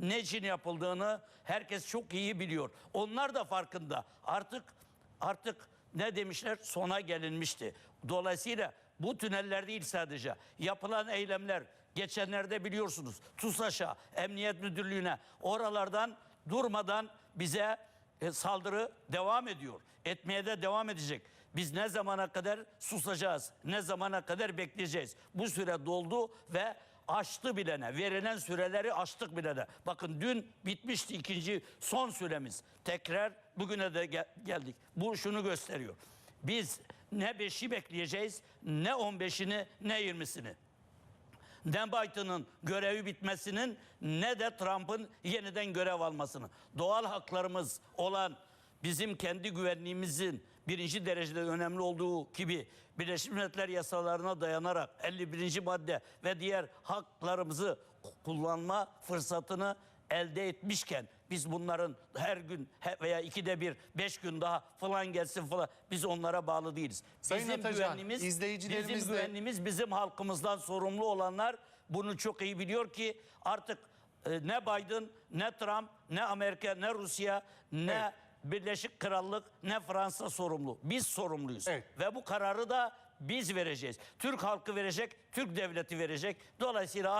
ne için yapıldığını herkes çok iyi biliyor. Onlar da farkında. Artık artık ne demişler? Sona gelinmişti. Dolayısıyla bu tüneller değil sadece. Yapılan eylemler geçenlerde biliyorsunuz. TUSAŞ'a, Emniyet Müdürlüğü'ne oralardan durmadan bize e, saldırı devam ediyor. Etmeye de devam edecek. Biz ne zamana kadar susacağız? Ne zamana kadar bekleyeceğiz? Bu süre doldu ve aştı bilene. Verilen süreleri aştık bilene. Bakın dün bitmişti ikinci son süremiz. Tekrar bugüne de gel- geldik. Bu şunu gösteriyor. Biz ne beşi bekleyeceğiz, ne on beşini, ne yirmisini ne Biden'ın görevi bitmesinin ne de Trump'ın yeniden görev almasını. Doğal haklarımız olan bizim kendi güvenliğimizin birinci derecede önemli olduğu gibi Birleşmiş Milletler yasalarına dayanarak 51. madde ve diğer haklarımızı kullanma fırsatını elde etmişken biz bunların her gün veya ikide bir beş gün daha falan gelsin falan biz onlara bağlı değiliz. Sayın bizim Atacan, güvenliğimiz izleyicilerimiz bizim de- güvenliğimiz bizim halkımızdan sorumlu olanlar bunu çok iyi biliyor ki artık e, ne Biden, ne Trump, ne Amerika, ne Rusya, ne Evet. Birleşik Krallık, ne Fransa sorumlu. Biz sorumluyuz. Evet. Ve bu kararı da biz vereceğiz. Türk halkı verecek, Türk devleti verecek. Dolayısıyla artık